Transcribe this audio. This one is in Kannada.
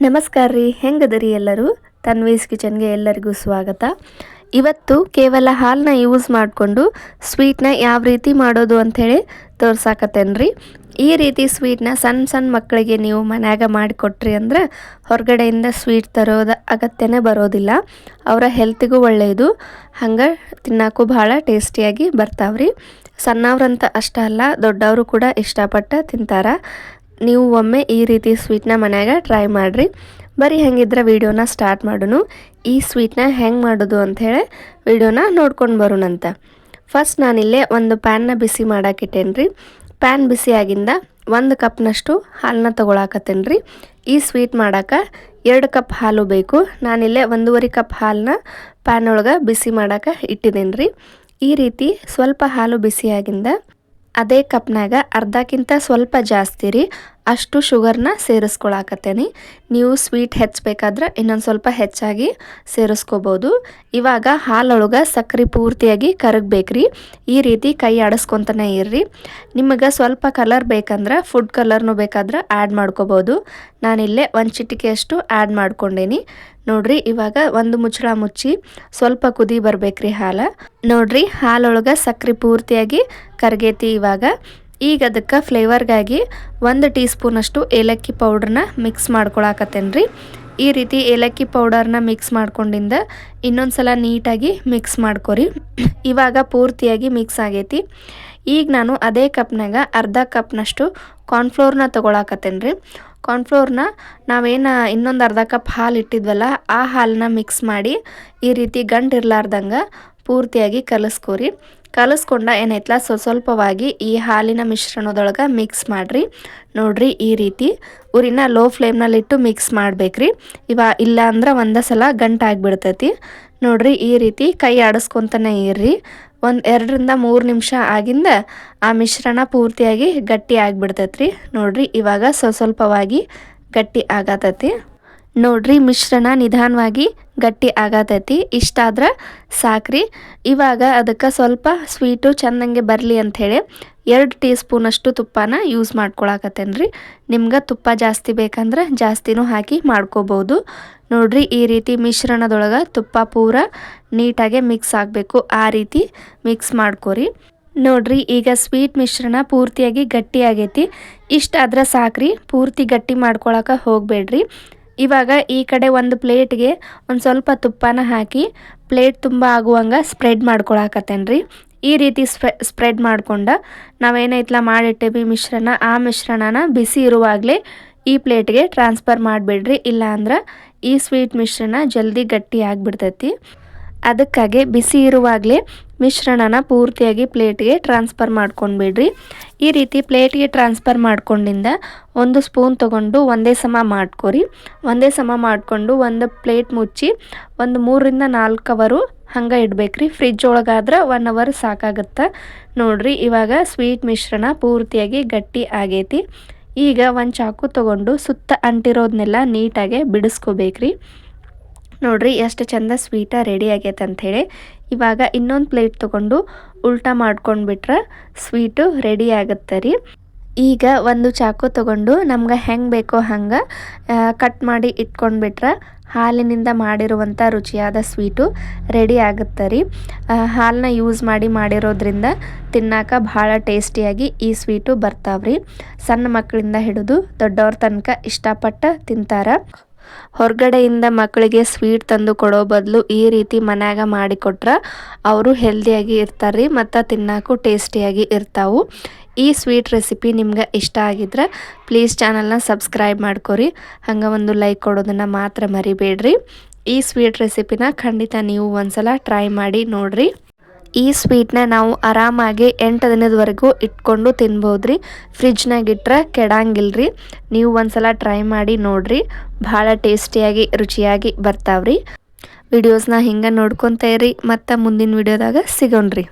ನಮಸ್ಕಾರ ರೀ. ಹೆಂಗದರಿ ಎಲ್ಲರೂ? ತನ್ವೀಸ್ ಕಿಚನ್ಗೆ ಎಲ್ಲರಿಗೂ ಸ್ವಾಗತ. ಇವತ್ತು ಕೇವಲ ಹಾಲನ್ನ ಯೂಸ್ ಮಾಡಿಕೊಂಡು ಸ್ವೀಟ್ನ ಯಾವ ರೀತಿ ಮಾಡೋದು ಅಂಥೇಳಿ ತೋರ್ಸಾಕತ್ತೇನ್ರಿ ಈ ರೀತಿ ಸ್ವೀಟ್ನ ಸಣ್ಣ ಸಣ್ಣ ಮಕ್ಕಳಿಗೆ ನೀವು ಮನ್ಯಾಗ ಮಾಡಿಕೊಟ್ರಿ ಅಂದ್ರೆ ಹೊರಗಡೆಯಿಂದ ಸ್ವೀಟ್ ತರೋದ ಅಗತ್ಯನೇ ಬರೋದಿಲ್ಲ. ಅವರ ಹೆಲ್ತಿಗೂ ಒಳ್ಳೆಯದು ಹಂಗೆ ತಿನ್ನೋಕ್ಕೂ ಭಾಳ ಟೇಸ್ಟಿಯಾಗಿ ಬರ್ತಾವ್ರಿ. ಸಣ್ಣವ್ರಂತ ಅಷ್ಟೇ ಅಲ್ಲ, ದೊಡ್ಡವರು ಕೂಡ ಇಷ್ಟಪಟ್ಟು ತಿಂತಾರೆ. ನೀವು ಒಮ್ಮೆ ಈ ರೀತಿ ಸ್ವೀಟ್ನ ಮನೆಯಾಗ ಟ್ರೈ ಮಾಡಿರಿ. ಬರೀ ಹೆಂಗಿದ್ರೆ ವಿಡಿಯೋನ ಸ್ಟಾರ್ಟ್ ಮಾಡೋಣ ಈ ಸ್ವೀಟ್ನ ಹೆಂಗೆ ಮಾಡೋದು ಅಂಥೇಳಿ ವಿಡಿಯೋನ ನೋಡ್ಕೊಂಡು ಬರೋಣಂತ ಫಸ್ಟ್ ನಾನಿಲ್ಲೇ ಒಂದು ಪ್ಯಾನ್ನ ಬಿಸಿ ಮಾಡಾಕಿಟ್ಟೇನು ರೀ ಪ್ಯಾನ್ ಬಿಸಿಯಾಗಿಂದ ಒಂದು ಕಪ್ನಷ್ಟು ಹಾಲನ್ನ ತೊಗೊಳಕತ್ತೇನೆ ರೀ ಈ ಸ್ವೀಟ್ ಮಾಡೋಕೆ ಎರಡು ಕಪ್ ಹಾಲು ಬೇಕು. ನಾನಿಲ್ಲೇ ಒಂದೂವರೆ ಕಪ್ ಹಾಲನ್ನ ಪ್ಯಾನ್ ಒಳಗೆ ಬಿಸಿ ಮಾಡೋಕೆ ಇಟ್ಟಿದ್ದೇನೆ ರೀ ಈ ರೀತಿ ಸ್ವಲ್ಪ ಹಾಲು ಬಿಸಿಯಾಗಿಂದ ಅದೇ ಕಪ್ನಾಗ ಅರ್ಧಕ್ಕಿಂತ ಸ್ವಲ್ಪ ಜಾಸ್ತಿ ರೀ. ಅಷ್ಟು ಶುಗರ್ನ ಸೇರಿಸ್ಕೊಳಕತ್ತೇನೆ. ನೀವು ಸ್ವೀಟ್ ಹೆಚ್ಚಬೇಕಾದ್ರೆ ಇನ್ನೊಂದು ಸ್ವಲ್ಪ ಹೆಚ್ಚಾಗಿ ಸೇರಿಸ್ಕೋಬೋದು. ಇವಾಗ ಹಾಲೊಳಗೆ ಸಕ್ಕರೆ ಪೂರ್ತಿಯಾಗಿ ಕರಗಬೇಕ್ರಿ. ಈ ರೀತಿ ಕೈ ಆಡಿಸ್ಕೊತಾನೆ ಇರ್ರಿ. ನಿಮಗೆ ಸ್ವಲ್ಪ ಕಲರ್ ಬೇಕಂದ್ರೆ ಫುಡ್ ಕಲರ್ನು ಬೇಕಾದ್ರೆ ಆ್ಯಡ್ ಮಾಡ್ಕೋಬೋದು. ನಾನಿಲ್ಲೇ ಒಂದು ಚಿಟಿಕೆಯಷ್ಟು ಆ್ಯಡ್ ಮಾಡ್ಕೊಂಡೇನಿ. ನೋಡ್ರಿ, ಇವಾಗ ಒಂದು ಮುಚ್ಚಳ ಮುಚ್ಚಿ ಸ್ವಲ್ಪ ಕುದಿ ಬರ್ಬೇಕ್ರಿ ಹಾಲು. ನೋಡ್ರಿ, ಹಾಲೊಳಗೆ ಸಕ್ಕರೆ ಪೂರ್ತಿಯಾಗಿ ಕರಗೇತಿ ಇವಾಗ. ಈಗ ಅದಕ್ಕೆ ಫ್ಲೇವರ್ಗಾಗಿ ಒಂದು ಟೀ ಸ್ಪೂನಷ್ಟು ಏಲಕ್ಕಿ ಪೌಡ್ರನ್ನ ಮಿಕ್ಸ್ ಮಾಡ್ಕೊಳಕತ್ತೇನೆ ರೀ ಈ ರೀತಿ ಏಲಕ್ಕಿ ಪೌಡರ್ನ ಮಿಕ್ಸ್ ಮಾಡ್ಕೊಂಡಿಂದ ಇನ್ನೊಂದು ಸಲ ನೀಟಾಗಿ ಮಿಕ್ಸ್ ಮಾಡ್ಕೊರಿ. ಇವಾಗ ಪೂರ್ತಿಯಾಗಿ ಮಿಕ್ಸ್ ಆಗೈತಿ. ಈಗ ನಾನು ಅದೇ ಕಪ್ನಾಗ ಅರ್ಧ ಕಪ್ನಷ್ಟು ಕಾರ್ನ್ಫ್ಲೋರ್ನ ತೊಗೊಳಕತ್ತೇನೆ ರೀ ಕಾರ್ನ್ಫ್ಲೋರ್ನ ನಾವೇನು ಇನ್ನೊಂದು ಅರ್ಧ ಕಪ್ ಹಾಲು ಇಟ್ಟಿದ್ವಲ್ಲ, ಆ ಹಾಲನ್ನ ಮಿಕ್ಸ್ ಮಾಡಿ ಈ ರೀತಿ ಗಂಟು ಇರಲಾರ್ದಂಗೆ ಪೂರ್ತಿಯಾಗಿ ಕಲಿಸ್ಕೋರಿ. ಕಲಿಸ್ಕೊಂಡ ಏನೈತ್ಲ ಸ್ವಲ್ಪ ಸ್ವಲ್ಪವಾಗಿ ಈ ಹಾಲಿನ ಮಿಶ್ರಣದೊಳಗೆ ಮಿಕ್ಸ್ ಮಾಡಿರಿ. ನೋಡ್ರಿ ಈ ರೀತಿ ಉರಿನ ಲೋ ಫ್ಲೇಮ್ನಲ್ಲಿಟ್ಟು ಮಿಕ್ಸ್ ಮಾಡ್ಬೇಕ್ರಿ. ಇವ ಇಲ್ಲ ಅಂದ್ರೆ ಒಂದೇ ಸಲ ಗಂಟು ಆಗಿಬಿಡ್ತೈತಿ. ನೋಡ್ರಿ ಈ ರೀತಿ ಕೈ ಆಡಿಸ್ಕೊತಾನೆ ಇರ್ರಿ. ಒಂದು ಎರಡರಿಂದ ಮೂರು ನಿಮಿಷ ಆಗಿಂದ ಆ ಮಿಶ್ರಣ ಪೂರ್ತಿಯಾಗಿ ಗಟ್ಟಿ ಆಗಿಬಿಡ್ತೈತ್ರಿ. ನೋಡ್ರಿ ಇವಾಗ ಸ್ವಲ್ಪ ಸ್ವಲ್ಪವಾಗಿ ಗಟ್ಟಿ ಆಗತೈತಿ. ನೋಡ್ರಿ ಮಿಶ್ರಣ ನಿಧಾನವಾಗಿ ಗಟ್ಟಿ ಆಗತೈತಿ. ಇಷ್ಟಾದ್ರೆ ಸಾಕ್ರಿ. ಇವಾಗ ಅದಕ್ಕೆ ಸ್ವಲ್ಪ ಸ್ವೀಟು ಚೆಂದಂಗೆ ಬರಲಿ ಅಂಥೇಳಿ ಎರಡು ಟೀ ಸ್ಪೂನಷ್ಟು ತುಪ್ಪನ ಯೂಸ್ ಮಾಡ್ಕೊಳಕತ್ತೇನೆ ರೀ ನಿಮ್ಗೆ ತುಪ್ಪ ಜಾಸ್ತಿ ಬೇಕಂದ್ರೆ ಜಾಸ್ತಿನೂ ಹಾಕಿ ಮಾಡ್ಕೋಬೋದು. ನೋಡ್ರಿ ಈ ರೀತಿ ಮಿಶ್ರಣದೊಳಗೆ ತುಪ್ಪ ಪೂರ ನೀಟಾಗೆ ಮಿಕ್ಸ್ ಆಗಬೇಕು. ಆ ರೀತಿ ಮಿಕ್ಸ್ ಮಾಡ್ಕೋರಿ. ನೋಡ್ರಿ ಈಗ ಸ್ವೀಟ್ ಮಿಶ್ರಣ ಪೂರ್ತಿಯಾಗಿ ಗಟ್ಟಿ ಆಗೈತಿ. ಇಷ್ಟಾದ್ರೆ ಸಾಕ್ರಿ. ಪೂರ್ತಿ ಗಟ್ಟಿ ಮಾಡ್ಕೊಳಕ್ಕೆ ಹೋಗಬೇಡ್ರಿ. ಇವಾಗ ಈ ಕಡೆ ಒಂದು ಪ್ಲೇಟ್ಗೆ ಒಂದು ಸ್ವಲ್ಪ ತುಪ್ಪನ ಹಾಕಿ ಪ್ಲೇಟ್ ತುಂಬ ಆಗುವಂಗೆ ಸ್ಪ್ರೆಡ್ ಮಾಡ್ಕೊಳಕತ್ತೇನೆ ರೀ ಈ ರೀತಿ ಸ್ಪ್ರೆ, ಸ್ಪ್ರೆಡ್ ಮಾಡ್ಕೊಂಡು ನಾವೇನೈತ್ಲ ಮಾಡಿಟ್ಟೇವಿ ಮಿಶ್ರಣ, ಆ ಮಿಶ್ರಣನ ಬಿಸಿ ಇರುವಾಗಲೇ ಈ ಪ್ಲೇಟ್ಗೆ ಟ್ರಾನ್ಸ್ಫರ್ ಮಾಡಿಬಿಡ್ರಿ. ಇಲ್ಲಾಂದ್ರೆ ಈ ಸ್ವೀಟ್ ಮಿಶ್ರಣ ಜಲ್ದಿ ಗಟ್ಟಿ ಆಗಿಬಿಡ್ತೈತಿ. ಅದಕ್ಕಾಗಿ ಬಿಸಿ ಇರುವಾಗಲೇ ಮಿಶ್ರಣನ ಪೂರ್ತಿಯಾಗಿ ಪ್ಲೇಟ್ಗೆ ಟ್ರಾನ್ಸ್ಫರ್ ಮಾಡ್ಕೊಂಡ್ಬಿಡ್ರಿ. ಈ ರೀತಿ ಪ್ಲೇಟ್ಗೆ ಟ್ರಾನ್ಸ್ಫರ್ ಮಾಡ್ಕೊಂಡಿಂದ ಒಂದು ಸ್ಪೂನ್ ತೊಗೊಂಡು ಒಂದೇ ಸಮ ಮಾಡ್ಕೊರಿ. ಒಂದೇ ಸಮ ಮಾಡಿಕೊಂಡು ಒಂದು ಪ್ಲೇಟ್ ಮುಚ್ಚಿ ಒಂದು ಮೂರರಿಂದ ನಾಲ್ಕು ಅವರು ಹಂಗೆ ಇಡಬೇಕ್ರಿ. ಫ್ರಿಜ್ ಒಳಗಾದ್ರೆ ಒನ್ ಅವರ್ ಸಾಕಾಗುತ್ತೆ. ನೋಡ್ರಿ, ಇವಾಗ ಸ್ವೀಟ್ ಮಿಶ್ರಣ ಪೂರ್ತಿಯಾಗಿ ಗಟ್ಟಿ ಆಗೈತಿ. ಈಗ ಒಂದು ಚಾಕು ತೊಗೊಂಡು ಸುತ್ತ ಅಂಟಿರೋದನ್ನೆಲ್ಲ ನೀಟಾಗೆ ಬಿಡಿಸ್ಕೋಬೇಕ್ರಿ. ನೋಡ್ರಿ, ಎಷ್ಟು ಚಂದ ಸ್ವೀಟ ರೆಡಿ ಆಗೈತೆ ಅಂಥೇಳಿ ಇವಾಗ ಇನ್ನೊಂದು ಪ್ಲೇಟ್ ತೊಗೊಂಡು ಉಲ್ಟಾ ಮಾಡ್ಕೊಂಡ್ಬಿಟ್ರೆ ಸ್ವೀಟು ರೆಡಿ ಆಗುತ್ತೆ ರೀ. ಈಗ ಒಂದು ಚಾಕು ತೊಗೊಂಡು ನಮ್ಗೆ ಹೆಂಗೆ ಬೇಕೋ ಹಂಗೆ ಕಟ್ ಮಾಡಿ ಇಟ್ಕೊಂಡ್ಬಿಟ್ರೆ ಹಾಲಿನಿಂದ ಮಾಡಿರುವಂಥ ರುಚಿಯಾದ ಸ್ವೀಟು ರೆಡಿ ಆಗುತ್ತೆ ರೀ. ಹಾಲನ್ನ ಯೂಸ್ ಮಾಡಿ ಮಾಡಿರೋದ್ರಿಂದ ತಿನ್ನಾಕ ಭಾಳ ಟೇಸ್ಟಿಯಾಗಿ ಈ ಸ್ವೀಟು ಬರ್ತಾವ್ರಿ. ಸಣ್ಣ ಮಕ್ಕಳಿಂದ ಹಿಡಿದು ದೊಡ್ಡವ್ರ ತನಕ ಇಷ್ಟಪಟ್ಟು ತಿಂತಾರೆ. ಹೊರಗಡೆಯಿಂದ ಮಕ್ಕಳಿಗೆ ಸ್ವೀಟ್ ತಂದು ಕೊಡೋ ಬದಲು ಈ ರೀತಿ ಮನ್ಯಾಗ ಮಾಡಿಕೊಟ್ರೆ ಅವರು ಹೆಲ್ದಿಯಾಗಿ ಇರ್ತಾರೆ ಮತ್ತು ತಿನ್ನೋಕ್ಕೂ ಟೇಸ್ಟಿಯಾಗಿ ಇರ್ತಾವೆ. ಈ ಸ್ವೀಟ್ ರೆಸಿಪಿ ನಿಮ್ಗೆ ಇಷ್ಟ ಆಗಿದ್ರೆ ಪ್ಲೀಸ್ ಚಾನಲ್ನ ಸಬ್ಸ್ಕ್ರೈಬ್ ಮಾಡ್ಕೊರಿ. ಹಂಗೆ ಒಂದು ಲೈಕ್ ಕೊಡೋದನ್ನು ಮಾತ್ರ ಮರಿಬೇಡ್ರಿ. ಈ ಸ್ವೀಟ್ ರೆಸಿಪಿನ ಖಂಡಿತ ನೀವು ಒಂದ್ಸಲ ಟ್ರೈ ಮಾಡಿ ನೋಡಿರಿ. ಈ ಸ್ವೀಟ್ನ ನಾವು ಆರಾಮಾಗಿ ಎಂಟು ದಿನದವರೆಗೂ ಇಟ್ಕೊಂಡು ತಿನ್ಬೋದ್ರಿ. ಫ್ರಿಜ್ನಾಗ ಇಟ್ರೆ ಕೆಡಂಗಿಲ್ರಿ. ನೀವು ಒಂದ್ಸಲ ಟ್ರೈ ಮಾಡಿ ನೋಡ್ರಿ. ಭಾಳ ಟೇಸ್ಟಿಯಾಗಿ, ರುಚಿಯಾಗಿ ಬರ್ತಾವ್ರಿ. ವಿಡಿಯೋಸ್ನ ಹಿಂಗೆ ನೋಡ್ಕೊತಾ ಇರಿ ಮತ್ತು ಮುಂದಿನ ವಿಡಿಯೋದಾಗ ಸಿಗೋಣ್ರಿ.